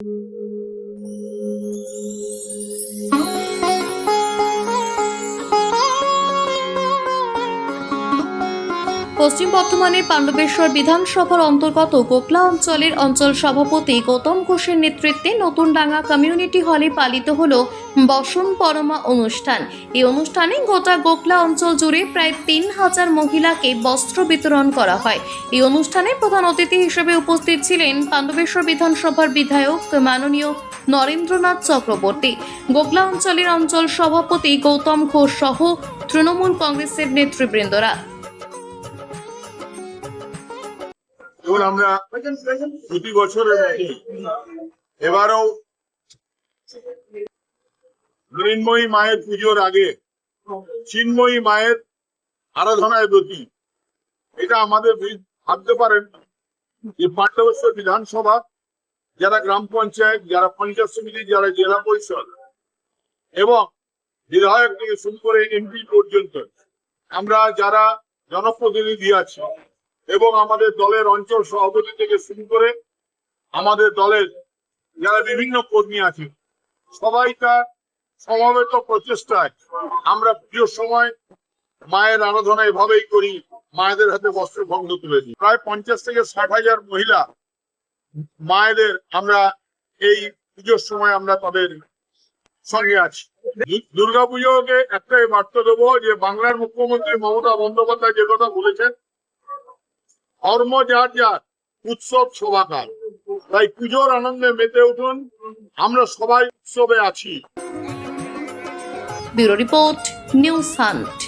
Thank you. পশ্চিম বর্ধমানের পাণ্ডবেশ্বর বিধানসভার অন্তর্গত গোকলা অঞ্চলের অঞ্চল সভাপতি গৌতম ঘোষের নেতৃত্বে নতুন ডাঙ্গা কমিউনিটি হলে পালিত হল বসন পরমা অনুষ্ঠান। এই অনুষ্ঠানে গোটা গোকলা অঞ্চল জুড়ে প্রায় তিন হাজার মহিলাকে বস্ত্র বিতরণ করা হয়। এই অনুষ্ঠানে প্রধান অতিথি হিসেবে উপস্থিত ছিলেন পাণ্ডবেশ্বর বিধানসভার বিধায়ক মাননীয় নরেন্দ্রনাথ চক্রবর্তী। গোকলা অঞ্চলের অঞ্চল সভাপতি গৌতম ঘোষ সহ তৃণমূল কংগ্রেসের নেতৃবৃন্দরা। এবং আমরা প্রতি বছরের মতো এবারও মৃন্ময়ী মায়ের পুজোর আগে চিন্ময়ী মায়ের আরাধনায় ব্রতী। এটা আমাদের ভাবতে পারেন যে পাণ্ডবেশ্বর বিধানসভা, যারা গ্রাম পঞ্চায়েত, যারা পঞ্চায়েত সমিতি, যারা জেলা পরিষদ এবং বিধায়ক থেকে শুরু করে এমপি পর্যন্ত, আমরা যারা জনপ্রতিনিধি আছি এবং আমাদের দলের অঞ্চল সভাপতি থেকে শুরু করে আমাদের দলের যারা বিভিন্ন কর্মী আছে, সবাই তার সমবেত প্রচেষ্টায় আমরা পুজোর সময় মায়ের আরাধনা এভাবেই করি, মায়েদের হাতে বস্ত্র ভঙ্গ তুলে দিই। প্রায় পঞ্চাশ থেকে ষাট হাজার মহিলা মায়েদের আমরা এই পুজোর সময় আমরা তাদের সঙ্গে আছি। দুর্গাপুজোকে একটাই বার্তা দেবো যে বাংলার মুখ্যমন্ত্রী মমতা বন্দ্যোপাধ্যায় যে কথা বলেছেন ধর্ম যার যার, উৎসব শোভাকার তাই পুজোর আনন্দে মেতে উঠুন, আমরা সবাই উৎসবে আছি। Bureau report, news hunt